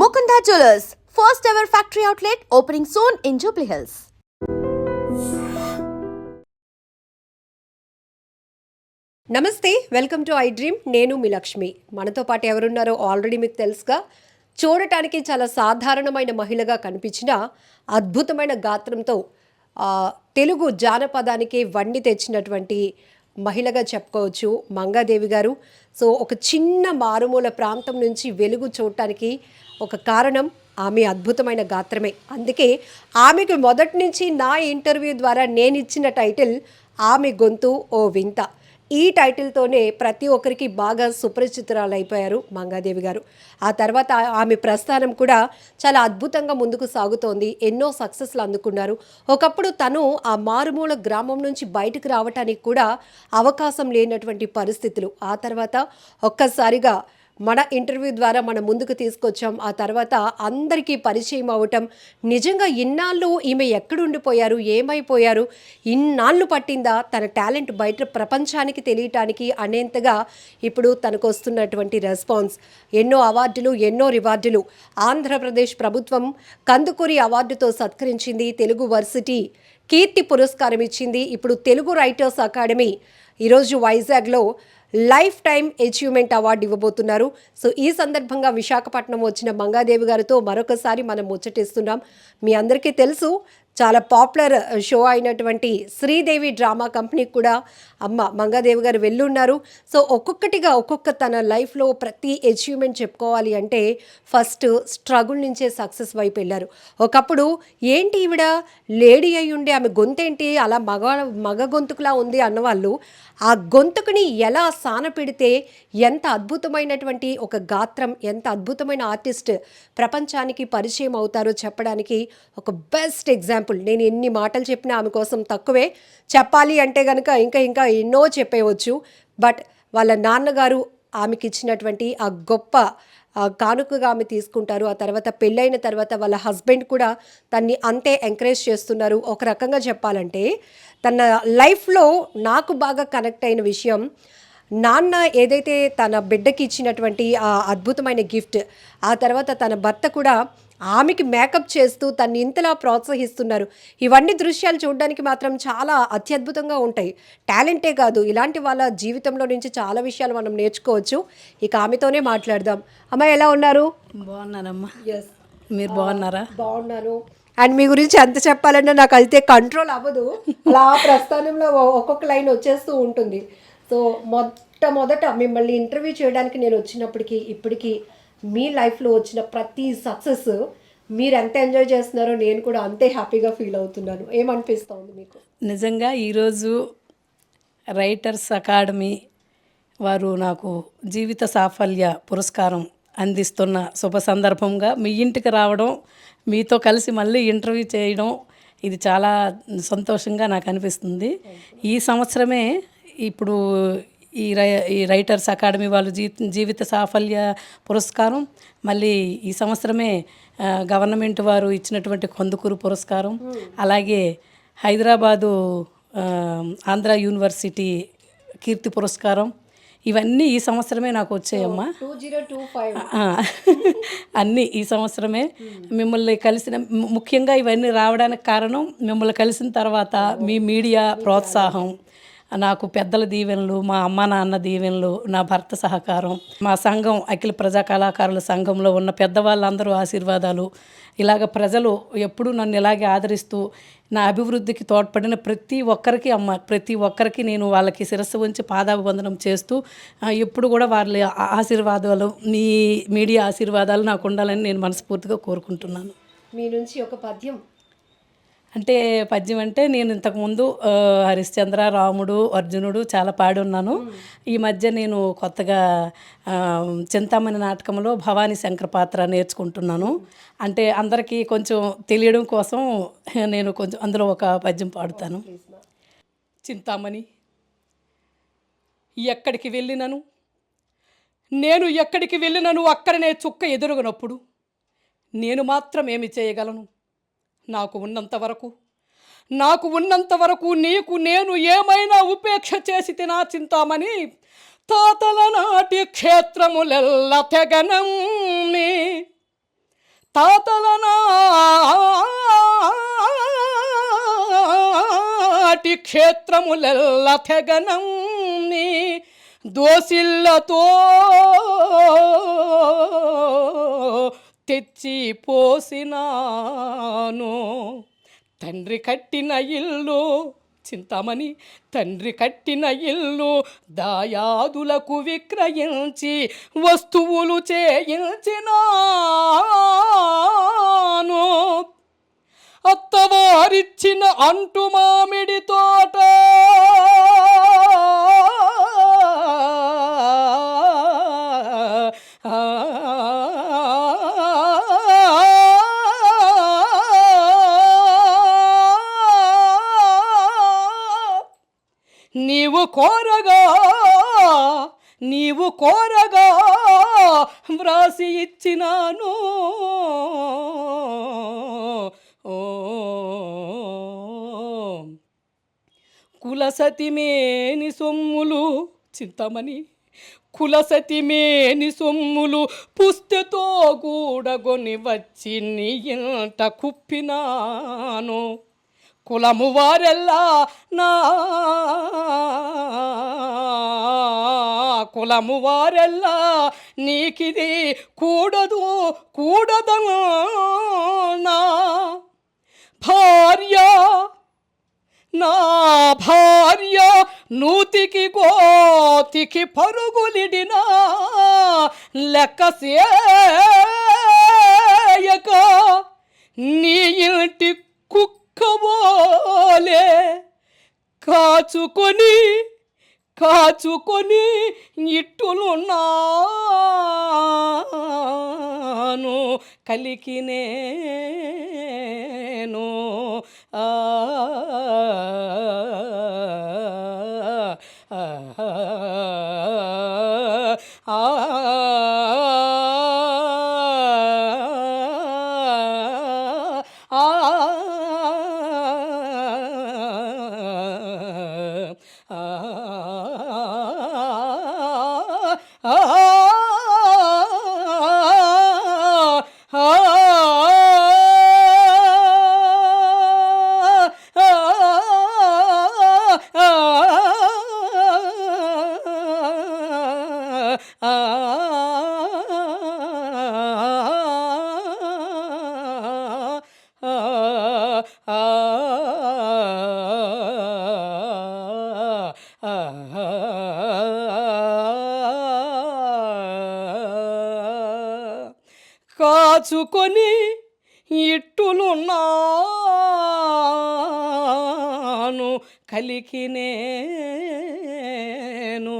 Mukunda Jewelers, first ever factory outlet opening soon in Jubilee Hills. నమస్తే welcome to I dream నేను మీ లక్ష్మి. మనతో పాటు ఎవరున్నారో ఆల్రెడీ మీకు తెలుసుగా. చూడటానికి చాలా సాధారణమైన మహిళగా కనిపించిన అద్భుతమైన గాత్రంతో తెలుగు జానపదానికి వండి తెచ్చినటువంటి మహిళగా చెప్పుకోవచ్చు మంగాదేవి గారు. సో ఒక చిన్న మారుమూల ప్రాంతం నుంచి వెలుగు చూడటానికి ఒక కారణం ఆమె అద్భుతమైన గాత్రమే. అందుకే ఆమెకు మొదటి నుంచి నా ఇంటర్వ్యూ ద్వారా నేను ఇచ్చిన టైటిల్ ఆమె గొంతు ఓ వింత. ఈ టైటిల్తోనే ప్రతి ఒక్కరికి బాగా సుపరిచితురాలు అయిపోయారు మంగాదేవి గారు. ఆ తర్వాత ఆమె ప్రస్థానం కూడా చాలా అద్భుతంగా ముందుకు సాగుతోంది. ఎన్నో సక్సెస్లు అందుకున్నారు. ఒకప్పుడు తను ఆ మారుమూల గ్రామం నుంచి బయటకు రావటానికి కూడా అవకాశం లేనటువంటి పరిస్థితులు. ఆ తర్వాత ఒక్కసారిగా మన ఇంటర్వ్యూ ద్వారా మనం ముందుకు తీసుకొచ్చాం. ఆ తర్వాత అందరికీ పరిచయం అవటం నిజంగా ఇన్నాళ్ళు ఈమె ఎక్కడుండిపోయారు ఏమైపోయారు ఇన్నాళ్ళు పట్టిందా తన టాలెంట్ బయట ప్రపంచానికి తెలియటానికి అనేంతగా ఇప్పుడు తనకు వస్తున్నటువంటి రెస్పాన్స్. ఎన్నో అవార్డులు ఎన్నో రివార్డులు. ఆంధ్రప్రదేశ్ ప్రభుత్వం కందుకూరి అవార్డుతో సత్కరించింది తెలుగు వర్సిటీ కీర్తి పురస్కారం ఇచ్చింది. ఇప్పుడు తెలుగు రైటర్స్ అకాడమీ ఈరోజు వైజాగ్లో లైఫ్ టైం అచీవ్మెంట్ అవార్డు ఇవ్వబోతున్నారు. సో ఈ సందర్భంగా విశాఖపట్నం వచ్చిన మంగాదేవి గారితో మరొకసారి మనం ముచ్చటిస్తున్నాం. మీ అందరికీ తెలుసు చాలా పాపులర్ షో అయినటువంటి శ్రీదేవి డ్రామా కంపెనీకి కూడా అమ్మ మంగాదేవి గారు వెళ్ళున్నారు. సో ఒక్కొక్కటిగా ఒక్కొక్క తన లైఫ్లో ప్రతి అచీవ్మెంట్ చెప్పుకోవాలి అంటే ఫస్ట్ స్ట్రగుల్ నుంచే సక్సెస్ వైపు వెళ్ళారు. ఒకప్పుడు ఏంటి ఈవిడ లేడీ అయి ఉండే ఆమె గొంతేంటి అలా మగ మగ గొంతుకులా ఉంది అన్నవాళ్ళు ఆ గొంతుకుని ఎలా సాన పెడితే ఎంత అద్భుతమైనటువంటి ఒక గాత్రం ఎంత అద్భుతమైన ఆర్టిస్ట్ ప్రపంచానికి పరిచయం అవుతారో చెప్పడానికి ఒక బెస్ట్ ఎగ్జాంపుల్ నేను ఎన్ని మాటలు చెప్పినా ఆమె కోసం తక్కువే. చెప్పాలి అంటే కనుక ఇంకా ఇంకా ఎన్నో చెప్పేయవచ్చు బట్ వాళ్ళ నాన్నగారు ఆమెకి ఇచ్చినటువంటి ఆ గొప్ప కానుకగా ఆమె తీసుకుంటారు. ఆ తర్వాత పెళ్ళైన తర్వాత వాళ్ళ హస్బెండ్ కూడా తన్ని అంతే ఎంకరేజ్ చేస్తున్నారు. ఒక రకంగా చెప్పాలంటే తన లైఫ్లో నాకు బాగా కనెక్ట్ అయిన విషయం నాన్న ఏదైతే తన బిడ్డకి ఇచ్చినటువంటి ఆ అద్భుతమైన గిఫ్ట్ ఆ తర్వాత తన భర్త కూడా ఆమెకి మేకప్ చేస్తూ తన్ని ఇంతలా ప్రోత్సహిస్తున్నారు. ఇవన్నీ దృశ్యాలు చూడడానికి మాత్రం చాలా అత్యద్భుతంగా ఉంటాయి. టాలెంటే కాదు ఇలాంటి వాళ్ళ జీవితంలో నుంచి చాలా విషయాలు మనం నేర్చుకోవచ్చు. ఇక ఆమెతోనే మాట్లాడదాం. అమ్మాయి ఎలా ఉన్నారు? బాగున్నానమ్మా. ఎస్ మీరు బాగున్నారా? బాగున్నాను. అండ్ మీ గురించి ఎంత చెప్పాలన్నా నాకు అయితే కంట్రోల్ అవ్వదు. అలా ప్రస్థానంలో ఒక్కొక్క లైన్ వచ్చేస్తూ ఉంటుంది. సో మొట్టమొదట మిమ్మల్ని ఇంటర్వ్యూ చేయడానికి నేను వచ్చినప్పటికీ ఇప్పటికీ మీ లైఫ్లో వచ్చిన ప్రతి సక్సెస్ మీరు ఎంత ఎంజాయ్ చేస్తున్నారో నేను కూడా అంతే హ్యాపీగా ఫీల్ అవుతున్నాను. ఏమనిపిస్తోంది మీకు? నిజంగా ఈరోజు రైటర్స్ అకాడమీ వారు నాకు జీవిత సాఫల్య పురస్కారం అందిస్తున్న శుభ సందర్భంగా మీ ఇంటికి రావడం మీతో కలిసి మళ్ళీ ఇంటర్వ్యూ చేయడం ఇది చాలా సంతోషంగా నాకు అనిపిస్తుంది. ఈ సంవత్సరమే ఇప్పుడు ఈ రై ఈ రైటర్స్ అకాడమీ వాళ్ళు జీ జీవిత సాఫల్య పురస్కారం మళ్ళీ ఈ సంవత్సరమే గవర్నమెంట్ వారు ఇచ్చినటువంటి కొందుకూరు పురస్కారం అలాగే హైదరాబాదు ఆంధ్ర యూనివర్సిటీ కీర్తి పురస్కారం ఇవన్నీ ఈ సంవత్సరమే నాకు వచ్చాయమ్మా. అన్నీ ఈ సంవత్సరమే మిమ్మల్ని కలిసిన ముఖ్యంగా ఇవన్నీ రావడానికి కారణం మిమ్మల్ని కలిసిన తర్వాత మీ మీడియా ప్రోత్సాహం. నాకు పెద్దల దీవెనలు మా అమ్మ నాన్న దీవెనలు నా భర్త సహకారం మా సంఘం అఖిల ప్రజా కళాకారుల సంఘంలో ఉన్న పెద్దవాళ్ళందరూ ఆశీర్వాదాలు. ఇలాగ ప్రజలు ఎప్పుడూ నన్ను ఇలాగే ఆదరిస్తూ నా అభివృద్ధికి తోడ్పడిన ప్రతి ఒక్కరికి అమ్మ ప్రతి ఒక్కరికి నేను వాళ్ళకి శిరస్సు ఉంచి పాదాభివందనం చేస్తూ ఎప్పుడు కూడా వాళ్ళ ఆశీర్వాదాలు మీ మీడియా ఆశీర్వాదాలు నాకు ఉండాలని నేను మనస్ఫూర్తిగా కోరుకుంటున్నాను. మీ నుంచి ఒక పద్యం అంటే పద్యం అంటే నేను ఇంతకుముందు హరిశ్చంద్ర రాముడు అర్జునుడు చాలా పాడి ఉన్నాను ఈ మధ్య నేను కొత్తగా చింతామణి నాటకంలో భవానీ శంకర పాత్ర నేర్చుకుంటున్నాను. అంటే అందరికీ కొంచెం తెలియడం కోసం నేను కొంచెం అందులో ఒక పద్యం పాడుతాను. చింతామణి ఎక్కడికి వెళ్ళినను? నేను ఎక్కడికి వెళ్ళినను? అక్కడనే చుక్క ఎదురుగనప్పుడు నేను మాత్రం ఏమి చేయగలను? నాకు ఉన్నంత వరకు నాకు ఉన్నంత వరకు నీకు నేను ఏమైనా ఉపేక్ష చేసి తినా చింతామని తాతల నాటి క్షేత్రములెల్ల తెగనమ్మి తాతల నాటి క్షేత్రములెల్ల తెగనం నీ దోసిల్లతో తెచ్చి పోసినాను. తండ్రి కట్టిన ఇల్లు చింతామణి తండ్రి కట్టిన ఇల్లు దాయాదులకు విక్రయించి వస్తువులు చేయించినాను. అత్తవారిచ్చిన అంటు మామిడి తోట కోరగా నీవు కోరగా వ్రాసి ఇచ్చినాను. కులసతిమేని సొమ్ములు చింతమని కులసతిమేని సొమ్ములు పుస్తెతో కూడగొని వచ్చి నీ ఇంట కుప్పినాను. కులము వారెల్లా నా కులము వారెల్లా నీకిది కూడదు కూడదనా నా భార్య నా భార్య నూతికి గోతికి పరుగులిడినా లెక్క సేయక నీ ఇంటి కుక్కబోలే కాచుకొని కాచుకొని ఇట్టులున్నాను కలికి నేను ఆ, ఆ, నీకి నేను.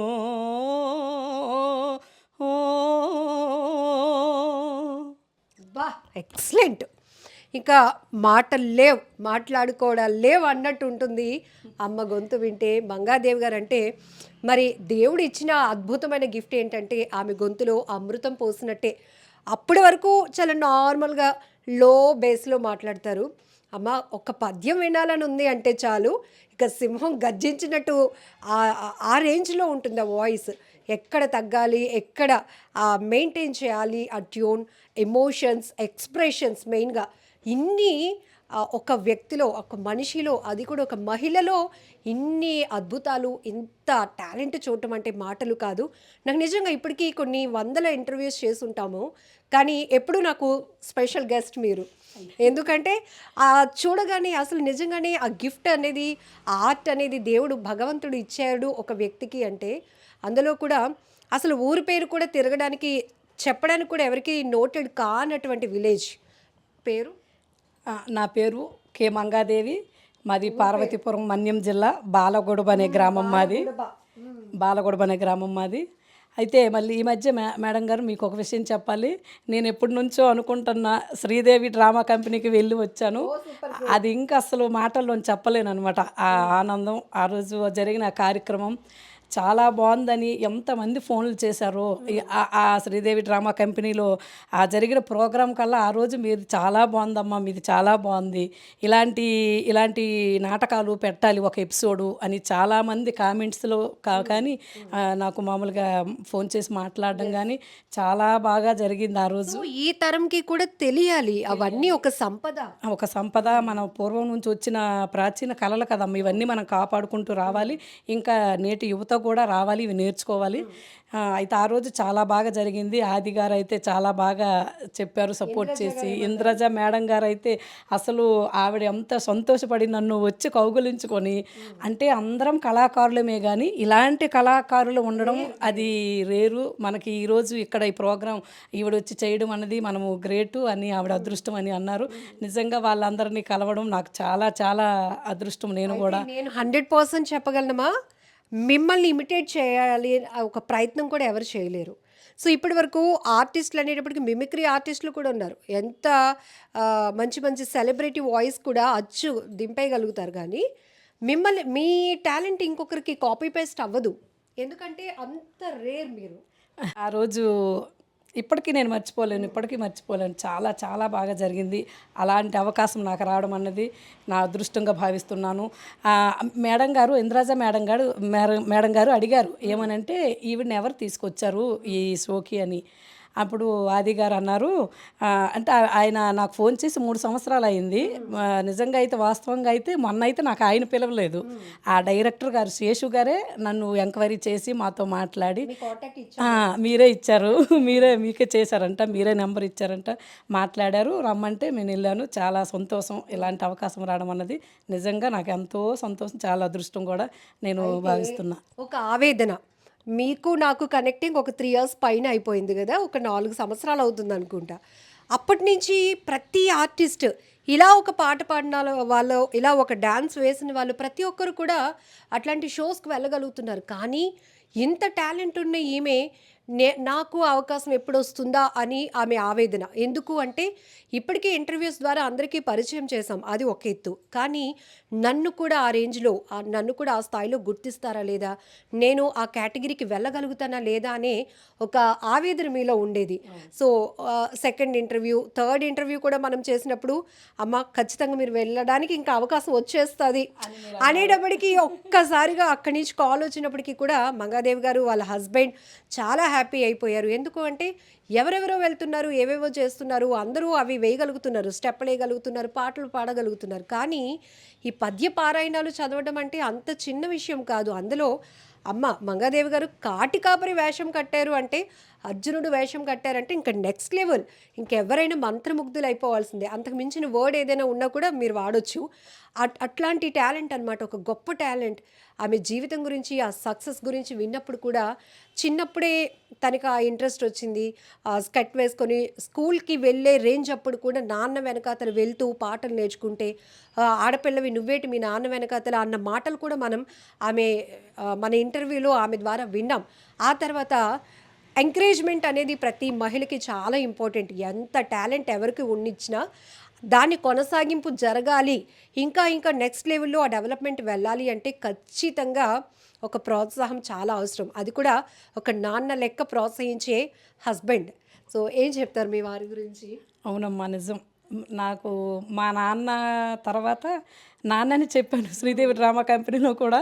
ఎక్సలెంట్. ఇంకా మాటలు లేవు మాట్లాడుకోవడాలు లేవు అన్నట్టు ఉంటుంది. అమ్మ గొంతు వింటే మంగాదేవి గారు అంటే మరి దేవుడు ఇచ్చిన అద్భుతమైన గిఫ్ట్ ఏంటంటే ఆమె గొంతులో అమృతం పోసినట్టే. అప్పటి వరకు చాలా నార్మల్గా లో బేస్లో మాట్లాడతారు. అమ్మ ఒక పద్యం వినాలని ఉంది అంటే చాలు. ఇక సింహం గర్జించినట్టు ఆ- రేంజ్లో ఉంటుంది ఆ వాయిస్. ఎక్కడ తగ్గాలి ఎక్కడ మెయింటైన్ చేయాలి ఆ ట్యూన్ ఎమోషన్స్ ఎక్స్ప్రెషన్స్ మెయిన్గా. ఇన్ని ఒక వ్యక్తిలో ఒక మనిషిలో అది కూడా ఒక మహిళలో ఇన్ని అద్భుతాలు ఇంత టాలెంట్ చూడటం అంటే మాటలు కాదు. నాకు నిజంగా ఇప్పటికీ కొన్ని వందల ఇంటర్వ్యూస్ చేసుంటాము కానీ ఎప్పుడు నాకు స్పెషల్ గెస్ట్ మీరు. ఎందుకంటే ఆ చూడగానే అసలు నిజంగానే ఆ గిఫ్ట్ అనేది ఆ ఆర్ట్ అనేది దేవుడు భగవంతుడు ఇచ్చాడు ఒక వ్యక్తికి అంటే అందులో కూడా అసలు ఊరి పేరు కూడా తిరగడానికి చెప్పడానికి కూడా ఎవరికి నోటెడ్ కానటువంటి విలేజ్ పేరు? నా పేరు కే మంగాదేవి. మాది పార్వతీపురం మన్యం జిల్లా బాలగొడుబ అనే గ్రామం మాది. బాలగొడుబ అనే గ్రామం మాది. అయితే మళ్ళీ ఈ మధ్య మే మేడం గారు మీకు ఒక విషయం చెప్పాలి. నేను ఎప్పటి నుంచో అనుకుంటున్న శ్రీదేవి డ్రామా కంపెనీకి వెళ్ళి వచ్చాను. అది ఇంకా అసలు మాటల్లో చెప్పలేను అనమాట ఆ ఆనందం ఆ రోజు జరిగిన కార్యక్రమం చాలా బాగుందని ఎంతమంది ఫోన్లు చేశారో. ఆ- శ్రీదేవి డ్రామా కంపెనీలో ఆ జరిగిన ప్రోగ్రాం కల్లా ఆ రోజు మీరు చాలా బాగుందమ్మా మీది చాలా బాగుంది. ఇలాంటి ఇలాంటి నాటకాలు పెట్టాలి ఒక ఎపిసోడు అని చాలామంది కామెంట్స్లో కా కానీ నాకు మామూలుగా ఫోన్ చేసి మాట్లాడడం కానీ చాలా బాగా జరిగింది ఆ రోజు. ఈ తరంకి కూడా తెలియాలి అవన్నీ ఒక సంపద. ఒక సంపద మన పూర్వం నుంచి వచ్చిన ప్రాచీన కళలు కదమ్మా. ఇవన్నీ మనం కాపాడుకుంటూ రావాలి. ఇంకా నేటి యువత కూడా రావాలి ఇవి నేర్చుకోవాలి. అయితే ఆ రోజు చాలా బాగా జరిగింది. ఆది గారు అయితే చాలా బాగా చెప్పారు సపోర్ట్ చేసి. ఇంద్రజ మేడం గారు అయితే అసలు ఆవిడ ఎంత సంతోషపడి నన్ను వచ్చి కౌగులించుకొని అంటే అందరం కళాకారులమే కానీ ఇలాంటి కళాకారులు ఉండడం అది రేరు. మనకి ఈరోజు ఇక్కడ ఈ ప్రోగ్రాం ఈవిడ వచ్చి చేయడం అన్నది మనము గ్రేటు అని ఆవిడ అదృష్టం అని అన్నారు. నిజంగా వాళ్ళందరినీ కలవడం నాకు చాలా చాలా అదృష్టం నేను కూడా. నేను హండ్రెడ్ పర్సెంట్ చెప్పగలనమా మిమ్మల్ని ఇమిటేట్ చేయాలి ఒక ప్రయత్నం కూడా ఎవరు చేయలేరు. సో ఇప్పటి వరకు ఆర్టిస్టులు అనేటప్పటికి మిమిక్రీ ఆర్టిస్టులు కూడా ఉన్నారు. ఎంత మంచి మంచి సెలబ్రిటీ వాయిస్ కూడా అచ్చు దింపేయగలుగుతారు కానీ మిమ్మల్ని మీ టాలెంట్ ఇంకొకరికి కాపీ పేస్ట్ అవ్వదు. ఎందుకంటే అంత రేర్ మీరు. ఆ రోజు ఇప్పటికీ నేను మర్చిపోలేను ఇప్పటికీ మర్చిపోలేను. చాలా చాలా బాగా జరిగింది. అలాంటి అవకాశం నాకు రావడం అన్నది నా అదృష్టంగా భావిస్తున్నాను. మేడం గారు ఇంద్రాజా మేడం గారు మేడం గారు అడిగారు ఏమనంటే ఈవిడని ఎవరు తీసుకొచ్చారు ఈ షోకి అని. అప్పుడు ఆది గారు అన్నారు అంటే ఆయన నాకు ఫోన్ చేసి మూడు సంవత్సరాలు అయింది. నిజంగా అయితే వాస్తవంగా అయితే మొన్న అయితే నాకు ఆయన పిలవలేదు. ఆ డైరెక్టర్ గారు శేషు గారే నన్ను ఎంక్వైరీ చేసి మాతో మాట్లాడి మీరే ఇచ్చారు. మీరే మీకే చేశారంట మీరే నెంబర్ ఇచ్చారంట. మాట్లాడారు రమ్మంటే నేను వెళ్ళాను. చాలా సంతోషం. ఇలాంటి అవకాశం రావడం అన్నది నిజంగా నాకు ఎంతో సంతోషం చాలా అదృష్టం కూడా నేను భావిస్తున్నా. ఒక ఆవేదన. మీకు నాకు కనెక్టింగ్ ఒక త్రీ ఇయర్స్ పైన అయిపోయింది కదా ఒక నాలుగు సంవత్సరాలు అవుతుంది అనుకుంటా. అప్పటి నుంచి ప్రతి ఆర్టిస్ట్ ఇలా ఒక పాట పాడిన వాళ్ళు ఇలా ఒక డ్యాన్స్ వేసిన వాళ్ళు ప్రతి ఒక్కరు కూడా అట్లాంటి షోస్కి వెళ్ళగలుగుతున్నారు. కానీ ఇంత టాలెంట్ ఉన్న ఈమె నే నాకు అవకాశం ఎప్పుడు వస్తుందా అని ఆమె ఆవేదన. ఎందుకు అంటే ఇప్పటికే ఇంటర్వ్యూస్ ద్వారా అందరికీ పరిచయం చేశాం. అది ఒక ఎత్తు. కానీ నన్ను కూడా ఆ రేంజ్లో నన్ను కూడా ఆ స్థాయిలో గుర్తిస్తారా లేదా? నేను ఆ కేటగిరీకి వెళ్ళగలుగుతానా లేదా అనే ఒక ఆవేదన మీలో ఉండేది. So second interview third interview కూడా మనం చేసినప్పుడు అమ్మ ఖచ్చితంగా మీరు వెళ్ళడానికి ఇంకా అవకాశం వచ్చేస్తుంది అనేటప్పటికీ ఒక్కసారిగా అక్కడి నుంచి కాల్ వచ్చినప్పటికీ కూడా మంగాదేవి గారు వాళ్ళ హస్బెండ్ చాలా హ్యాపీ అయిపోయారు. ఎందుకు అంటే ఎవరెవరో వెళ్తున్నారు ఏవేవో చేస్తున్నారు అందరూ అవి వేయగలుగుతున్నారు స్టెప్ వేయగలుగుతున్నారు పాటలు పాడగలుగుతున్నారు. కానీ ఈ పద్య పారాయణాలు చదవడం అంటే అంత చిన్న విషయం కాదు. అందులో అమ్మ మంగాదేవి గారు కాటి కాపరి వేషం కట్టారు అంటే అర్జునుడు వేషం కట్టారంటే ఇంకా నెక్స్ట్ లెవెల్ ఇంకెవరైనా మంత్రముగ్ధులు అయిపోవాల్సిందే అంతకు మించిన వర్డ్ ఏదైనా ఉన్నా కూడా మీరు వాడొచ్చు. అట్ అట్లాంటి టాలెంట్ అనమాట ఒక గొప్ప టాలెంట్ ఆమె జీవితం గురించి ఆ సక్సెస్ గురించి విన్నప్పుడు కూడా చిన్నప్పుడే తనకి ఆ ఇంట్రెస్ట్ వచ్చింది. ఆ స్కట్ వేసుకొని స్కూల్కి వెళ్ళే రేంజ్ అప్పుడు కూడా నాన్న వెనకాతలు వెళ్తూ పాటలు నేర్చుకుంటే ఆడపిల్లవి నువ్వేటి మీ నాన్న వెనకాతల అన్న మాటలు కూడా మనం ఆమె మన ఇంటర్వ్యూలో ఆమె ద్వారా విన్నాం. ఆ తర్వాత ఎంకరేజ్మెంట్ అనేది ప్రతి మహిళకి చాలా ఇంపార్టెంట్. ఎంత టాలెంట్ ఎవరికి ఉండిచ్చినా దాని కొనసాగింపు జరగాలి. ఇంకా ఇంకా నెక్స్ట్ లెవెల్లో ఆ డెవలప్మెంట్ వెళ్ళాలి అంటే ఖచ్చితంగా ఒక ప్రోత్సాహం చాలా అవసరం. అది కూడా ఒక నాన్న లెక్క ప్రోత్సహించే హస్బెండ్. సో ఏం చెప్తారు మీ వారి గురించి? అవునమ్మా నిజం. నాకు మా నాన్న తర్వాత నాన్నని చెప్పాను. శ్రీదేవి డ్రామా కంపెనీలో కూడా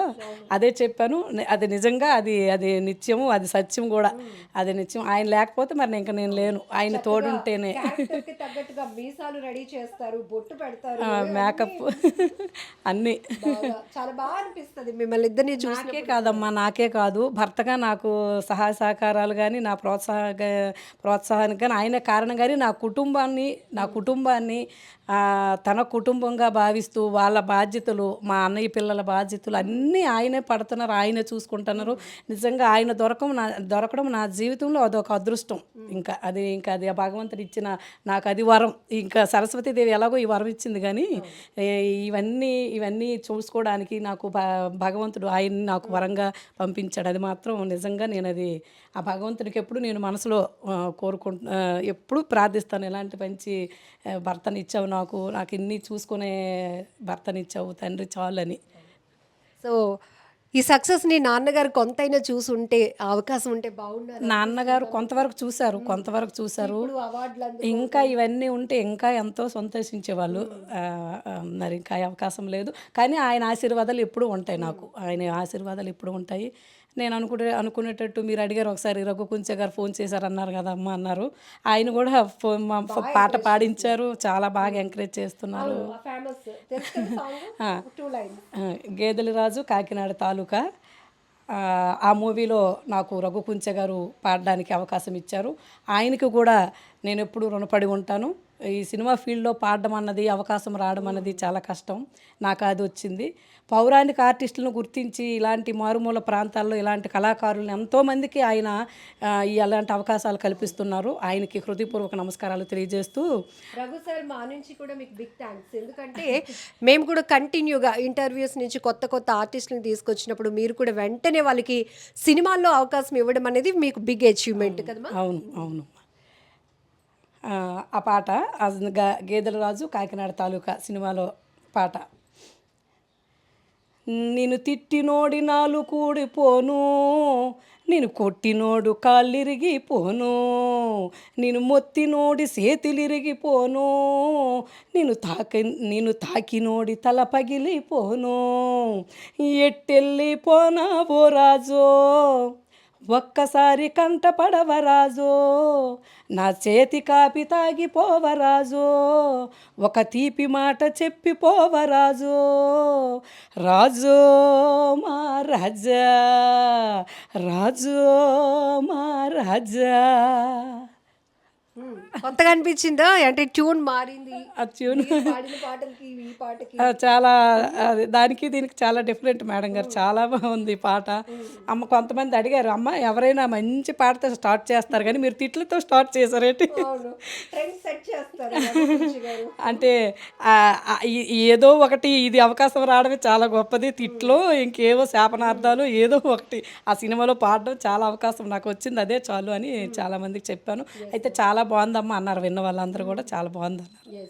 అదే చెప్పాను. అది నిజంగా అది అది నిత్యము అది సత్యం కూడా. అది నిత్యం. ఆయన లేకపోతే మరి ఇంకా నేను లేను. ఆయన తోడుంటేనే. క్యారెక్టర్కి తగ్గట్టుగా మీసాలు రెడీ చేస్తారు బొట్టు పెడతారు మేకప్ అన్నీ. చాలా బాగా అనిపిస్తుంది మిమ్మల్ని ఇద్దరిని నాకే కాదమ్మా నాకే కాదు. భర్తగా నాకు సహాయ సహకారాలు కానీ నా ప్రోత్సాహ ప్రోత్సాహానికి కానీ ఆయన కారణం కానీ నా కుటుంబాన్ని నా కుటుంబాన్ని తన కుటుంబంగా భావిస్తూ వాళ్ళ బాధ్యతలు మా అన్నయ్య పిల్లల బాధ్యతలు అన్నీ ఆయనే పడుతున్నారు ఆయనే చూసుకుంటున్నారు. నిజంగా ఆయన దొరకడం నా దొరకడం నా జీవితంలో అదొక అదృష్టం. ఇంకా అది ఇంకా అది ఆ భగవంతుడు ఇచ్చిన నాకు అది వరం. ఇంకా సరస్వతీదేవి ఎలాగో ఈ వరం ఇచ్చింది కానీ ఇవన్నీ ఇవన్నీ చూసుకోవడానికి నాకు భగవంతుడు ఆయన్ని నాకు వరంగా పంపించాడు. అది మాత్రం నిజంగా నేను అది ఆ భగవంతుడికి ఎప్పుడు నేను మనసులో కోరుకుంటు ఎప్పుడు ప్రార్థిస్తాను. ఎలాంటి మంచి భర్తని ఇచ్చావు నాకు నాకు ఇన్ని చూసుకునే భర్తనిచ్చావు తండ్రి చాలని. సో ఈ సక్సెస్ని నాన్నగారు కొంతైనా చూసి ఉంటే అవకాశం ఉంటే బాగున్నారు నాన్నగారు కొంతవరకు చూశారు కొంతవరకు చూశారు. ఇంకా ఇవన్నీ ఉంటే ఇంకా ఎంతో సంతోషించేవాళ్ళు. మరి ఇంకా అవకాశం లేదు. కానీ ఆయన ఆశీర్వాదాలు ఎప్పుడూ ఉంటాయి నాకు. ఆయన ఆశీర్వాదాలు ఎప్పుడూ ఉంటాయి. నేను అనుకునే అనుకునేటట్టు మీరు అడిగారు ఒకసారి రఘు కుంచె గారు ఫోన్ చేశారు అన్నారు కదా అమ్మ అన్నారు. ఆయన కూడా ఫోన్ మా పాట పాడించారు చాలా బాగా ఎంకరేజ్ చేస్తున్నారు. గేదెల రాజు కాకినాడ తాలూకా. ఆ, ఆ మూవీలో నాకు రఘు కుంచె గారు పాడడానికి అవకాశం ఇచ్చారు. ఆయనకి కూడా నేను ఎప్పుడు రుణపడి ఉంటాను. ఈ సినిమా ఫీల్డ్లో పాడడం అన్నది అవకాశం రావడం అన్నది చాలా కష్టం. నాకు అది వచ్చింది. పౌరాణిక ఆర్టిస్టులను గుర్తించి ఇలాంటి మారుమూల ప్రాంతాల్లో ఇలాంటి కళాకారులను ఎంతోమందికి ఆయన అలాంటి అవకాశాలు కల్పిస్తున్నారు. ఆయనకి హృదయపూర్వక నమస్కారాలు తెలియజేస్తూ రఘు సార్ మా నుంచి కూడా మీకు బిగ్ థ్యాంక్స్ ఎందుకంటే మేము కూడా కంటిన్యూగా ఇంటర్వ్యూస్ నుంచి కొత్త కొత్త ఆర్టిస్టులను తీసుకొచ్చినప్పుడు మీరు కూడా వెంటనే వాళ్ళకి సినిమాల్లో అవకాశం ఇవ్వడం అనేది మీకు బిగ్ అచీవ్మెంట్ కదమ్మా? అవును అవును. ఆ, పాట గ- గేదెల రాజు కాకినాడ తాలూకా సినిమాలో పాట. నేను తిట్టినోడి నాలు కూడిపోను నేను కొట్టినోడు కాళ్ళిరిగిపోను నేను మొత్తినోడి చేతిలిరిగిపోను నేను తాకి నేను తాకినోడి తల పగిలిపోను ఎట్టెళ్ళిపోనా ఓ రాజో ఒక్కసారి కంట పడవరాజో నా చేతి కాపి తాగిపోవరాజో ఒక తీపి మాట చెప్పిపోవరాజో. రాజో మా రాజా రాజో మా రాజా. కొత్తగా అనిపించిందా? అంటే ట్యూన్ మారింది. ఆ ట్యూన్. పాటలకి ఈ పాటకి. చాలా అది దానికి దీనికి చాలా డిఫరెంట్ మేడం గారు. చాలా బాగుంది పాట. అమ్మ కొంతమంది అడిగారు అమ్మ ఎవరైనా మంచి పాటతో స్టార్ట్ చేస్తారు కానీ మీరు తిట్లతో స్టార్ట్ చేశారేంటి? అంటే ఏదో ఒకటి ఇది అవకాశం రావడమే చాలా గొప్పది. తిట్లో ఇంకేవో శాపనార్థాలు ఏదో ఒకటి. ఆ సినిమాలో పాడడం చాలా అవకాశం నాకు వచ్చింది. అదే చాలు అని చాలా మందికి చెప్పాను. అయితే చాలా బాగుందమ్మా అన్నారు. విన్న వాళ్ళందరూ కూడా చాలా బాగుంది అన్నారు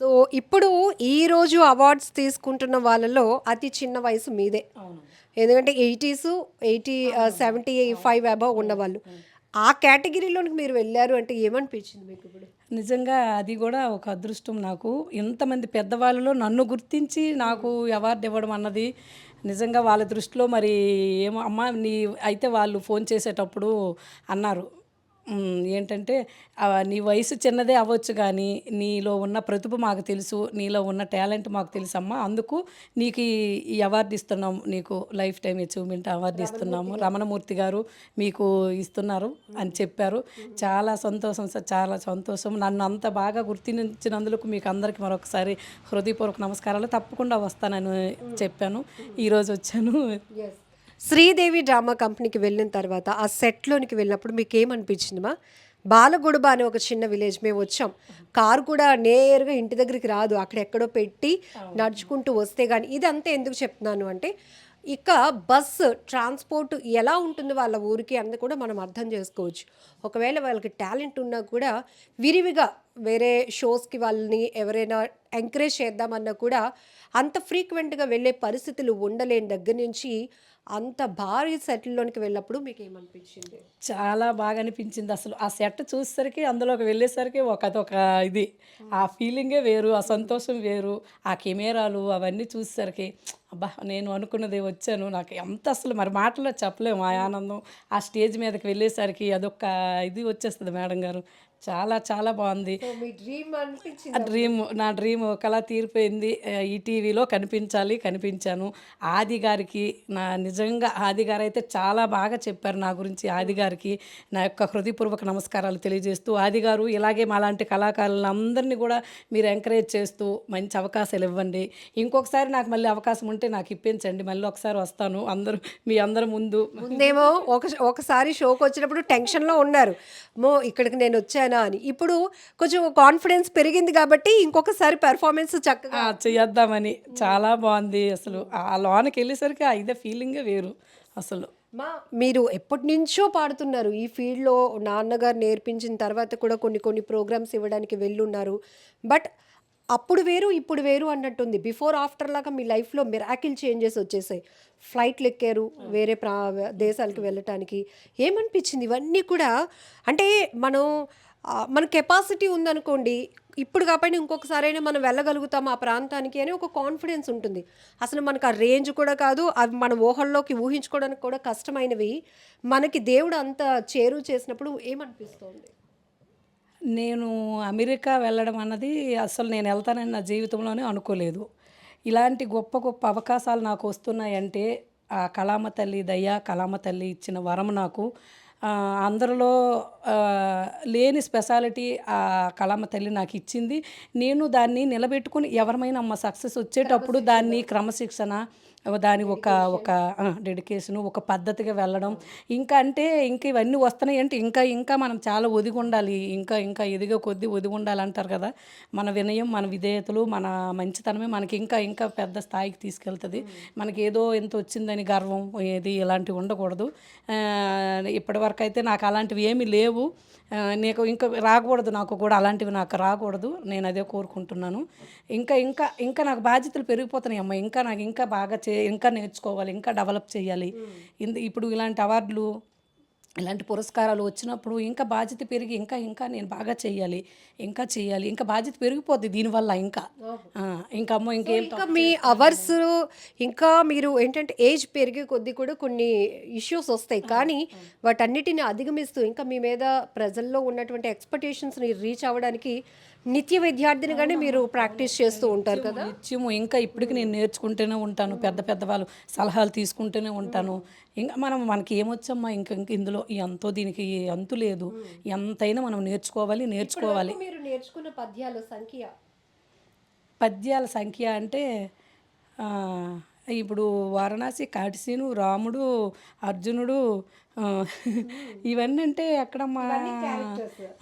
సో ఇప్పుడు ఈ రోజు అవార్డ్స్ తీసుకుంటున్న వాళ్ళలో అతి చిన్న వయసు మీదే. ఎందుకంటే eighties eighty seventy five above ఉన్నవాళ్ళు ఆ కేటగిరీలోనికి మీరు వెళ్ళారు అంటే ఏమనిపించింది మీకు ఇప్పుడు? నిజంగా అది కూడా ఒక అదృష్టం నాకు. ఇంతమంది పెద్దవాళ్ళలో నన్ను గుర్తించి నాకు అవార్డు ఇవ్వడం అన్నది నిజంగా వాళ్ళ దృష్టిలో మరి ఏమో అమ్మ నీ అయితే వాళ్ళు ఫోన్ చేసేటప్పుడు అన్నారు. "ఉమ్, ఏంటంటే "ఆ, నీ వయసు చిన్నదే అవ్వచ్చు కానీ నీలో ఉన్న ప్రతిభ మాకు తెలుసు నీలో ఉన్న టాలెంట్ మాకు తెలుసమ్మా. అందుకు నీకు ఈ- అవార్డు ఇస్తున్నాం. నీకు లైఫ్ టైం అచీవ్మెంట్ అవార్డు ఇస్తున్నాము. రమణమూర్తి గారు. మీకు ఇస్తున్నారు అని చెప్పారు. చాలా సంతోషం సార్ చాలా సంతోషం. నన్ను అంత బాగా గుర్తించినందుకు మీకు అందరికీ మరొకసారి హృదయపూర్వక నమస్కారాలు. తప్పకుండా వస్తానని చెప్పాను. ఈరోజు వచ్చాను. శ్రీదేవి డ్రామా కంపెనీకి వెళ్ళిన తర్వాత ఆ సెట్లోనికి వెళ్ళినప్పుడు మీకు ఏమనిపించిందమ్మా బాలగుడుబ అనే ఒక చిన్న విలేజ్ మేము వచ్చాం. కారు కూడా నేరుగా ఇంటి దగ్గరికి రాదు. అక్కడ ఎక్కడో పెట్టి నడుచుకుంటూ వస్తే కానీ ఇదంతా ఎందుకు చెప్తున్నాను అంటే ఇక బస్సు ట్రాన్స్పోర్ట్ ఎలా ఉంటుంది వాళ్ళ ఊరికి అన్నది కూడా మనం అర్థం చేసుకోవచ్చు. ఒకవేళ వాళ్ళకి టాలెంట్ ఉన్నా కూడా విరివిగా వేరే షోస్కి వాళ్ళని ఎవరైనా ఎంకరేజ్ చేద్దామన్నా కూడా అంత ఫ్రీక్వెంట్గా వెళ్ళే పరిస్థితులు ఉండలేని దగ్గర నుంచి అంత భారీ సెట్లోనికి వెళ్ళినప్పుడు మీకు ఏమనిపించింది చాలా బాగా అనిపించింది అసలు. ఆ సెట్ చూసేసరికి అందులోకి వెళ్ళేసరికి ఒక అదొక ఇది. ఆ ఫీలింగే వేరు ఆ సంతోషం వేరు ఆ కెమెరాలు అవన్నీ చూసేసరికి అబ్బా నేను అనుకున్నది వచ్చాను. నాకు ఎంత అసలు మరి మాటల్లో చెప్పలేము ఆ ఆనందం ఆ స్టేజ్ మీదకి వెళ్ళేసరికి అదొక ఇది వచ్చేస్తుంది మేడం గారు. చాలా చాలా బాగుంది. డ్రీమ్ నా డ్రీమ్ కళ తీరిపోయింది. ఆ, ఈ టీవీలో కనిపించాలి కనిపించాను. ఆది గారికి నా నిజంగా ఆది గారు అయితే చాలా బాగా చెప్పారు నా గురించి. ఆది గారికి నా యొక్క హృదయపూర్వక నమస్కారాలు తెలియజేస్తూ ఆది గారు ఇలాగే మాలాంటి కళాకారులందరినీ కూడా మీరు ఎంకరేజ్ చేస్తూ మంచి అవకాశాలు ఇవ్వండి. ఇంకొకసారి నాకు మళ్ళీ అవకాశం ఉంటే నాకు ఇప్పించండి. మళ్ళీ ఒకసారి వస్తాను. అందరూ మీ అందరి ముందు. ముందేమో ఒక ఒకసారి షోకి వచ్చినప్పుడు టెన్షన్లో ఉన్నారు. మో ఇక్కడికి నేను వచ్చానా? అని. ఇప్పుడు కొంచెం కాన్ఫిడెన్స్ పెరిగింది కాబట్టి ఇంకొకసారి పెర్ఫార్మెన్స్ చక్కగా చేద్దామని చాలా బాగుంది అసలు. ఆ లోనకి వెళ్ళేసరికి ఇదే ఫీలింగే వేరు అసలు. మా మీరు ఎప్పటి నుంచో పాడుతున్నారు. ఈ ఫీల్డ్లో నాన్నగారు నేర్పించిన తర్వాత కూడా కొన్ని కొన్ని ప్రోగ్రామ్స్ ఇవ్వడానికి వెళ్ళున్నారు. బట్ అప్పుడు వేరు ఇప్పుడు వేరు అన్నట్టుంది. బిఫోర్ ఆఫ్టర్ లాగా మీ లైఫ్లో మిరాకిల్ చేంజెస్ వచ్చేసాయి. ఫ్లైట్లు ఎక్కారు వేరే ప్రా దేశాలకు వెళ్ళటానికి. ఏమనిపించింది? ఇవన్నీ కూడా అంటే మనం మన కెపాసిటీ ఉందనుకోండి ఇప్పుడు కాబట్టి ఇంకొకసారైనా మనం వెళ్ళగలుగుతాం ఆ ప్రాంతానికి అని ఒక కాన్ఫిడెన్స్ ఉంటుంది. అసలు మనకు ఆ రేంజ్ కూడా కాదు అవి మన ఊహల్లోకి ఊహించుకోవడానికి కూడా కష్టమైనవి. మనకి దేవుడు అంత చేరువ చేసినప్పుడు ఏమనిపిస్తుంది? నేను అమెరికా వెళ్ళడం అన్నది అసలు నేను వెళ్తానని నా జీవితంలోనే అనుకోలేదు. ఇలాంటి గొప్ప గొప్ప అవకాశాలు నాకు వస్తున్నాయంటే ఆ కళామ తల్లి దయ కళామ తల్లి ఇచ్చిన వరం నాకు అందరిలో లేని స్పెషాలిటీ ఆ కళామ తల్లి నాకు ఇచ్చింది. నేను దాన్ని నిలబెట్టుకుని ఎవరమైనా అమ్మ సక్సెస్ వచ్చేటప్పుడు దాన్ని క్రమశిక్షణ దాని ఒక ఒక డెడికేషను ఒక పద్ధతిగా వెళ్ళడం. ఇంకా అంటే ఇంకా ఇవన్నీ వస్తున్నాయి అంటే ఇంకా ఇంకా మనం చాలా ఒదిగి ఉండాలి. ఇంకా ఇంకా ఎదిగే కొద్దీ ఒదిగి ఉండాలంటారు కదా. మన వినయం మన విధేయతలు మన మంచితనమే మనకి ఇంకా ఇంకా పెద్ద స్థాయికి తీసుకెళ్తుంది. మనకి ఏదో ఎంత వచ్చిందని గర్వం ఏది ఇలాంటివి ఉండకూడదు. ఇప్పటివరకు అయితే నాకు అలాంటివి ఏమీ లేవు. నీకు ఇంకా రాకూడదు నాకు కూడా అలాంటివి నాకు రాకూడదు నేను అదే కోరుకుంటున్నాను. ఇంకా ఇంకా ఇంకా నాకు బాధ్యతలు పెరిగిపోతున్నాయి అమ్మ. ఇంకా నాకు ఇంకా బాగా చే ఇంకా నేర్చుకోవాలి ఇంకా డెవలప్ చేయాలి. ఇప్పుడు ఇలాంటి అవార్డులు ఇలాంటి పురస్కారాలు వచ్చినప్పుడు ఇంకా బాధ్యత పెరిగి ఇంకా ఇంకా నేను బాగా చేయాలి ఇంకా చేయాలి ఇంకా బాధ్యత పెరిగిపోద్ది దీనివల్ల ఇంకా. ఇంకా అమ్మో ఇంకేం ఇంకా మీ అవర్స్ ఇంకా మీరు ఏంటంటే ఏజ్ పెరిగే కొద్దీ కూడా కొన్ని ఇష్యూస్ వస్తాయి. కానీ వాటన్నిటిని అధిగమిస్తూ ఇంకా మీ మీద ప్రజల్లో ఉన్నటువంటి ఎక్స్పెక్టేషన్స్ని రీచ్ అవ్వడానికి నిత్య విద్యార్థినిగానే మీరు ప్రాక్టీస్ చేస్తూ ఉంటారు కదా? నిత్యము ఇంకా ఇప్పటికి నేను నేర్చుకుంటూనే ఉంటాను. పెద్ద పెద్ద వాళ్ళు సలహాలు తీసుకుంటూనే ఉంటాను. ఇంకా మనం మనకి ఏమొచ్చమ్మా? ఇంకా ఇంక ఇందులో ఎంతో దీనికి అంతు లేదు. ఎంతైనా మనం నేర్చుకోవాలి నేర్చుకోవాలి. మీరు నేర్చుకున్న పద్యాల సంఖ్య? పద్యాల సంఖ్య అంటే ఆ, ఇప్పుడు వారణాసి కాటిసీను రాముడు అర్జునుడు ఇవన్నీ అంటే ఎక్కడమ్మా?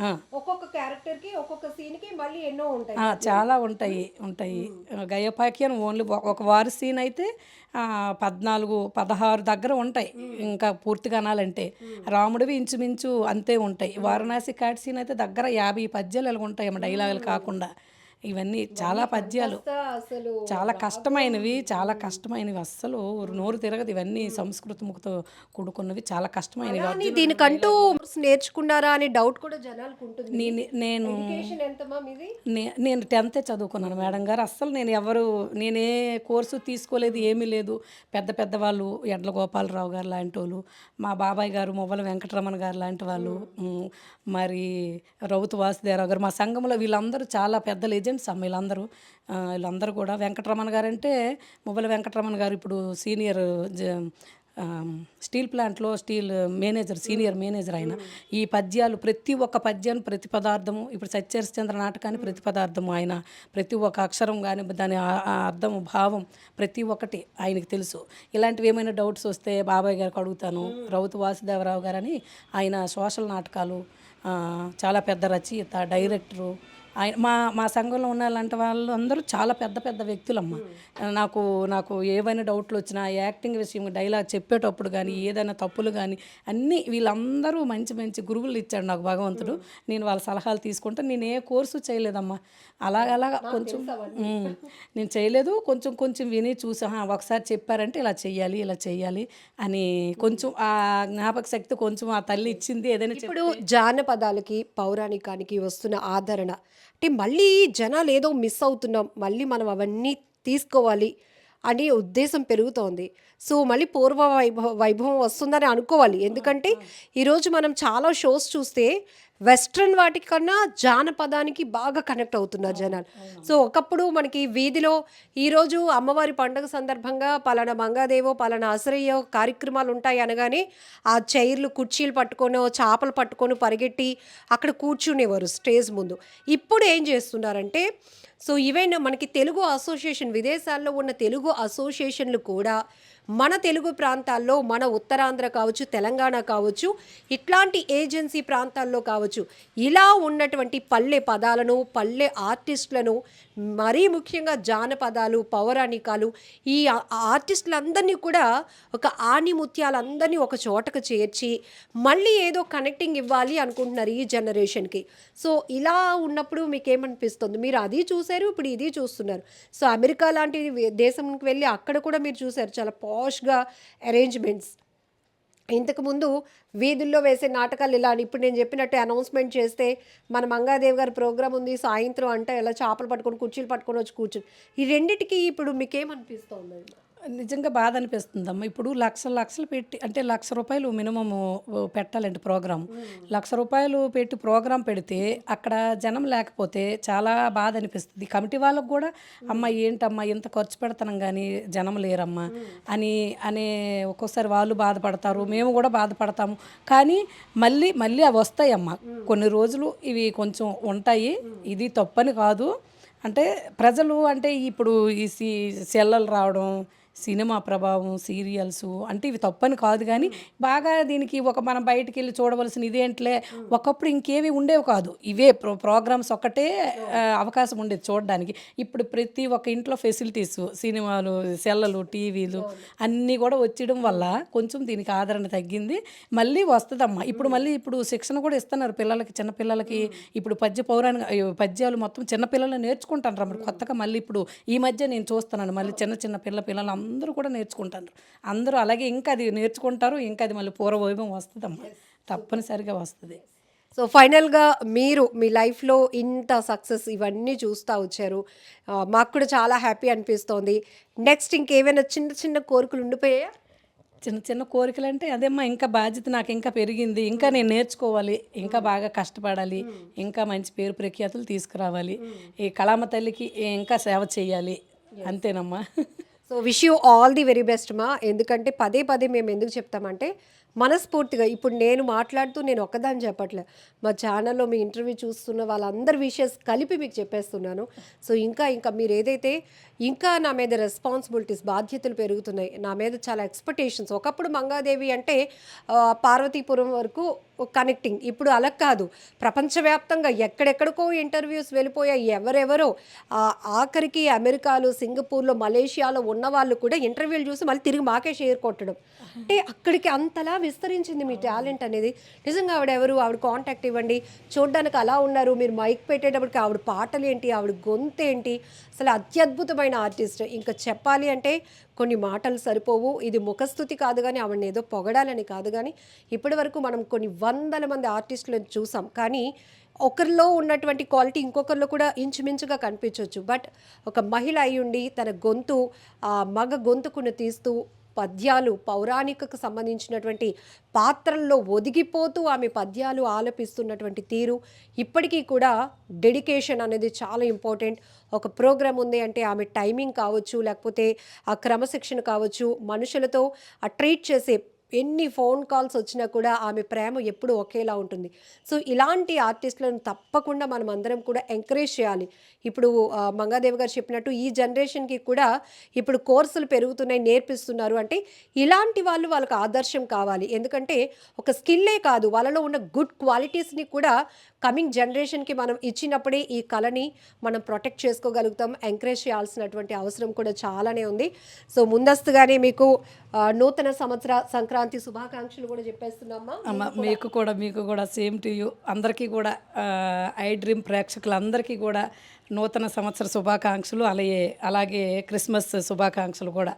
ఆ, ఒక్కొక్క క్యారెక్టర్కి ఒక్కొక్క సీన్కి మళ్ళీ ఎన్నో ఉంటాయి. చాలా ఉంటాయి ఉంటాయి. గయపాఖ్యానం ఓన్లీ ఒక- వారి సీన్ అయితే పద్నాలుగు పదహారు దగ్గర ఉంటాయి. ఇంకా పూర్తిగా అనాలంటే రాముడివి ఇంచుమించు అంతే ఉంటాయి. వారణాసి కాటి సీన్ అయితే దగ్గర యాభై పద్యాలు ఇలాగ ఉంటాయి డైలాగులు కాకుండా. ఇవన్నీ చాలా పద్యాలు. చాలా కష్టమైనవి చాలా కష్టమైనవి. అస్సలు నోరు తిరగదు ఇవన్నీ సంస్కృతముతో కూడుకున్నవి. చాలా కష్టమైనవి దీనికంటూ నేర్చుకున్నారా అనే డౌట్ కూడా జనాలకు ఉంటుంది నేను నేను టెన్తే చదువుకున్నాను మేడం గారు. అస్సలు నేను ఎవరు నేనే కోర్సు తీసుకోలేదు ఏమీ లేదు. పెద్ద పెద్ద వాళ్ళు ఎడ్ల గోపాలరావు గారు లాంటి వాళ్ళు మా బాబాయ్ గారు మొవ్వల వెంకటరమణ గారు లాంటి వాళ్ళు మరి రౌతు వాసుదేవరావు గారు. మా సంఘంలో వీళ్ళందరూ చాలా పెద్ద లెజెండ్స్ అమ్మ వీళ్ళందరూ. వీళ్ళందరూ కూడా. వెంకటరమణ గారు అంటే మొవ్వల వెంకటరమణ గారు ఇప్పుడు సీనియర్ జ- స్టీల్ ప్లాంట్లో స్టీల్ మేనేజర్ సీనియర్ మేనేజర్ ఆయన. ఈ పద్యాలు ప్రతి ఒక్క పద్యాన్ని ప్రతి పదార్థము ఇప్పుడు సత్యహరిశ్చంద్ర నాటకాన్ని ప్రతి పదార్థము ఆయన. ప్రతి ఒక్క అక్షరం కానీ దాని అర్థము భావం ప్రతి ఒక్కటి ఆయనకి తెలుసు. ఇలాంటివి ఏమైనా డౌట్స్ వస్తే బాబాయ్ గారికి అడుగుతాను. రౌతు వాసుదేవరావు గారని ఆయన సోషల్ నాటకాలు చాలా పెద్ద రచయిత డైరెక్టరు. ఆయన మా మా సంఘంలో ఉన్న అలాంటి వాళ్ళు అందరూ చాలా పెద్ద పెద్ద వ్యక్తులమ్మ. నాకు నాకు ఏవైనా డౌట్లు వచ్చినా యాక్టింగ్ విషయం డైలాగ్ చెప్పేటప్పుడు కానీ ఏదైనా తప్పులు కానీ అన్నీ వీళ్ళందరూ మంచి మంచి గురువులు ఇచ్చాడు నాకు భగవంతుడు. నేను వాళ్ళ సలహాలు తీసుకుంటే నేను ఏ కోర్సు చేయలేదమ్మా. అలాగలాగా కొంచెం నేను చేయలేదు. కొంచెం కొంచెం విని చూసా "ఆహా, ఒకసారి చెప్పారంటే ఇలా చెయ్యాలి ఇలా చెయ్యాలి అని కొంచెం ఆ జ్ఞాపక శక్తి కొంచెం ఆ తల్లి ఇచ్చింది ఏదైనా ఇప్పుడు జానపదాలకి పౌరాణికానికి వస్తున్న ఆదరణ. అంటే మళ్ళీ జనాలు ఏదో మిస్ అవుతున్నాం మళ్ళీ మనం అవన్నీ తీసుకోవాలి అనే ఉద్దేశం పెరుగుతోంది. సో మళ్ళీ పూర్వ వైభవ వైభవం వస్తుందని అనుకోవాలి. ఎందుకంటే ఈరోజు మనం చాలా షోస్ చూస్తే వెస్ట్రన్ వాటికన్నా జానపదానికి బాగా కనెక్ట్ అవుతున్నారు జనాలు. సో ఒకప్పుడు మనకి వీధిలో ఈరోజు అమ్మవారి పండుగ సందర్భంగా పలానా మంగాదేవో పలానా అసరయ్యో కార్యక్రమాలు ఉంటాయి అనగానే ఆ చైర్లు కుర్చీలు పట్టుకొని చేపలు పట్టుకొని పరిగెట్టి అక్కడ కూర్చునేవారు స్టేజ్ ముందు. ఇప్పుడు ఏం చేస్తున్నారంటే సో ఈవెన్ మనకి తెలుగు అసోసియేషన్ విదేశాల్లో ఉన్న తెలుగు అసోసియేషన్లు కూడా మన తెలుగు ప్రాంతాల్లో మన ఉత్తరాంధ్ర కావచ్చు తెలంగాణ కావచ్చు ఇట్లాంటి ఏజెన్సీ ప్రాంతాల్లో కావచ్చు ఇలా ఉన్నటువంటి పల్లె పదాలను పల్లె ఆర్టిస్టులను మరీ ముఖ్యంగా జానపదాలు పౌరాణికాలు ఈ ఆర్టిస్టులందరినీ కూడా ఒక ఆణిముత్యాలందరినీ ఒక చోటకు చేర్చి మళ్ళీ ఏదో కనెక్టింగ్ ఇవ్వాలి అనుకుంటున్నారు ఈ జనరేషన్కి. సో ఇలా ఉన్నప్పుడు మీకు ఏమనిపిస్తుంది మీరు అది చూశారు ఇప్పుడు ఇది చూస్తున్నారు. సో అమెరికా లాంటి దేశంకి వెళ్ళి అక్కడ కూడా మీరు చూశారు. చాలా పాష్గా అరేంజ్మెంట్స్. ఇంతకుముందు వీధుల్లో వేసే నాటకాలు ఇలా ఇప్పుడు నేను చెప్పినట్టు అనౌన్స్మెంట్ చేస్తే మన మంగాదేవి గారి ప్రోగ్రామ్ ఉంది సాయంత్రం అంటే ఇలా చేపలు పట్టుకొని కుర్చీలు పట్టుకొని వచ్చి కూర్చుని ఈ రెండిటికి ఇప్పుడు మీకేమనిపిస్తుంది? నిజంగా బాధ అనిపిస్తుందమ్మా ఇప్పుడు లక్షలు లక్షలు పెట్టి అంటే లక్ష రూపాయలు మినిమం పెట్టాలండి ప్రోగ్రామ్ లక్ష రూపాయలు పెట్టి ప్రోగ్రాం పెడితే అక్కడ జనం లేకపోతే చాలా బాధ అనిపిస్తుంది కమిటీ వాళ్ళకు కూడా అమ్మ ఏంటమ్మా ఇంత ఖర్చు పెడతాం కానీ జనం లేరమ్మా అని అనే ఒక్కోసారి వాళ్ళు బాధపడతారు. మేము కూడా బాధపడతాము. కానీ మళ్ళీ మళ్ళీ అవి వస్తాయమ్మా. కొన్ని రోజులు ఇవి కొంచెం ఉంటాయి. ఇది తప్పని కాదు. అంటే ప్రజలు అంటే ఇప్పుడు ఈ సెల్లలు రావడం సినిమా ప్రభావం సీరియల్స్ అంటే ఇవి తప్పని కాదు కానీ బాగా దీనికి ఒక మనం బయటికి వెళ్ళి చూడవలసిన ఇదేంట్లే? ఒకప్పుడు ఇంకేవి ఉండేవి కాదు. ఇవే ప్రో ప్రోగ్రామ్స్ ఒక్కటే అవకాశం ఉండేది చూడడానికి. ఇప్పుడు ప్రతి ఒక్క ఇంట్లో ఫెసిలిటీస్ సినిమాలు సెల్లలు టీవీలు అన్నీ కూడా వచ్చేయడం వల్ల కొంచెం దీనికి ఆదరణ తగ్గింది. మళ్ళీ వస్తుందమ్మా. ఇప్పుడు మళ్ళీ ఇప్పుడు శిక్షణ కూడా ఇస్తున్నారు పిల్లలకి చిన్నపిల్లలకి ఇప్పుడు పద్య పౌరాణిక పద్యాలు మొత్తం చిన్నపిల్లలు నేర్చుకుంటాను నేర్చుకుంటారు మరి? కొత్తగా మళ్ళీ ఇప్పుడు ఈ మధ్య నేను చూస్తున్నాను. మళ్ళీ చిన్న చిన్న పిల్ల పిల్లలు అందరూ కూడా నేర్చుకుంటారు. అందరూ అలాగే ఇంకా అది నేర్చుకుంటారు ఇంకా అది మళ్ళీ పూర్వ వైభవం వస్తుందమ్మా తప్పనిసరిగా వస్తుంది. సో ఫైనల్గా మీరు మీ లైఫ్లో ఇంత సక్సెస్ ఇవన్నీ చూస్తూ వచ్చారు. మాకు కూడా చాలా హ్యాపీ అనిపిస్తోంది. నెక్స్ట్ ఇంకేమైనా చిన్న చిన్న కోరికలు ఉండిపోయాయా? చిన్న చిన్న కోరికలు అంటే అదేమ్మా ఇంకా బాధ్యత నాకు ఇంకా పెరిగింది ఇంకా నేను నేర్చుకోవాలి ఇంకా బాగా కష్టపడాలి ఇంకా మంచి పేరు ప్రఖ్యాతులు తీసుకురావాలి. ఈ కళామ తల్లికి ఇంకా సేవ చేయాలి. అంతేనమ్మా. So wish you all the very best మా ఎందుకంటే పదే పదే మేము ఎందుకు చెప్తామంటే మనస్ఫూర్తిగా ఇప్పుడు నేను మాట్లాడుతూ నేను ఒక్కదాన్ని చెప్పట్లే. మా ఛానల్లో మీ ఇంటర్వ్యూ చూస్తున్న వాళ్ళందరి విషయస్ కలిపి మీకు చెప్పేస్తున్నాను. సో ఇంకా ఇంకా మీరు ఏదైతే ఇంకా నా మీద రెస్పాన్సిబిలిటీస్ బాధ్యతలు పెరుగుతున్నాయి నా మీద చాలా ఎక్స్పెక్టేషన్స్ ఒకప్పుడు మంగాదేవి అంటే పార్వతీపురం వరకు కనెక్టింగ్ ఇప్పుడు అలా కాదు. ప్రపంచవ్యాప్తంగా ఎక్కడెక్కడికో ఇంటర్వ్యూస్ వెళ్ళిపోయాయి. ఎవరెవరో ఆఖరికి అమెరికాలో సింగపూర్లో మలేషియాలో ఉన్న వాళ్ళు కూడా ఇంటర్వ్యూలు చూసి మళ్ళీ తిరిగి మాకే షేర్ కొట్టడం. అంటే అక్కడికి అంతలా విస్తరించింది మీ టాలెంట్ అనేది. నిజంగా ఆవిడ ఎవరు? ఆవిడ కాంటాక్ట్ ఇవ్వండి. చూడడానికి అలా ఉన్నారు. మీరు మైక్ పెట్టేటప్పటికి ఆవిడ పాటలు ఏంటి ఆవిడ గొంతు ఏంటి అసలు అత్యద్భుతమైన ఆర్టిస్ట్ ఇంకా చెప్పాలి అంటే కొన్ని మాటలు సరిపోవు. ఇది ముఖస్థుతి కాదు కానీ ఆవిడని ఏదో పొగడాలని కాదు కానీ ఇప్పటి వరకు మనం కొన్ని వందల మంది ఆర్టిస్టులను చూసాం. కానీ ఒకరిలో ఉన్నటువంటి క్వాలిటీ ఇంకొకరిలో కూడా ఇంచుమించుగా కనిపించవచ్చు బట్ ఒక మహిళ అయి ఉండి తన గొంతు ఆ మగ గొంతుకును తీస్తూ పద్యాలు పౌరాణికకు సంబంధించినటువంటి పాత్రల్లో ఒదిగిపోతూ ఆమె పద్యాలు ఆలపిస్తున్నటువంటి తీరు. ఇప్పటికీ కూడా డెడికేషన్ అనేది చాలా ఇంపార్టెంట్. ఒక ప్రోగ్రామ్ ఉంది అంటే ఆమె టైమింగ్ కావచ్చు లేకపోతే ఆ క్రమశిక్షణ కావచ్చు మనుషులతో ఆ ట్రీట్ చేసే ఎన్ని ఫోన్ కాల్స్ వచ్చినా కూడా ఆమె ప్రేమ ఎప్పుడు ఒకేలా ఉంటుంది. సో ఇలాంటి ఆర్టిస్టులను తప్పకుండా మనం అందరం కూడా ఎంకరేజ్ చేయాలి. ఇప్పుడు మంగాదేవి గారు చెప్పినట్టు ఈ జనరేషన్కి కూడా ఇప్పుడు కోర్సులు పెరుగుతున్నాయి నేర్పిస్తున్నారు. అంటే ఇలాంటి వాళ్ళు వాళ్ళకి ఆదర్శం కావాలి. ఎందుకంటే ఒక స్కిల్లే కాదు. వాళ్ళలో ఉన్న గుడ్ క్వాలిటీస్ని కూడా కమింగ్ జనరేషన్కి మనం ఇచ్చినప్పుడే ఈ కళని మనం ప్రొటెక్ట్ చేసుకోగలుగుతాం ఎంకరేజ్ చేయాల్సినటువంటి అవసరం కూడా చాలానే ఉంది. సో ముందస్తుగానే మీకు నూతన సంవత్సర సంక్రాంతి శుభాకాంక్షలు కూడా చెప్పేస్తున్నామా అమ్మ. మీకు కూడా. మీకు కూడా సేమ్ టు యూ. అందరికీ కూడా ఐ డ్రీమ్ ప్రేక్షకులందరికీ కూడా నూతన సంవత్సర శుభాకాంక్షలు అలాగే అలాగే క్రిస్మస్ శుభాకాంక్షలు కూడా.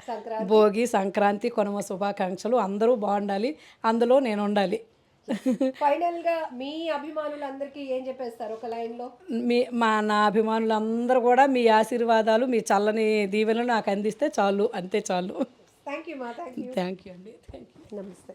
భోగి సంక్రాంతి కొనుమ శుభాకాంక్షలు అందరూ బాగుండాలి. అందులో నేను ఉండాలి. ఫైనల్గా మీ అభిమానులందరికీ ఏం చెప్పేస్తారు ఒక లైన్లో మీ మా నా అభిమానులందరూ కూడా మీ ఆశీర్వాదాలు మీ చల్లని దీవెనలు నాకు అందిస్తే చాలు అంతే చాలు. థ్యాంక్ యూ మా థ్యాంక్ యూ థ్యాంక్ యూ అండి థ్యాంక్ యూ నమస్తే.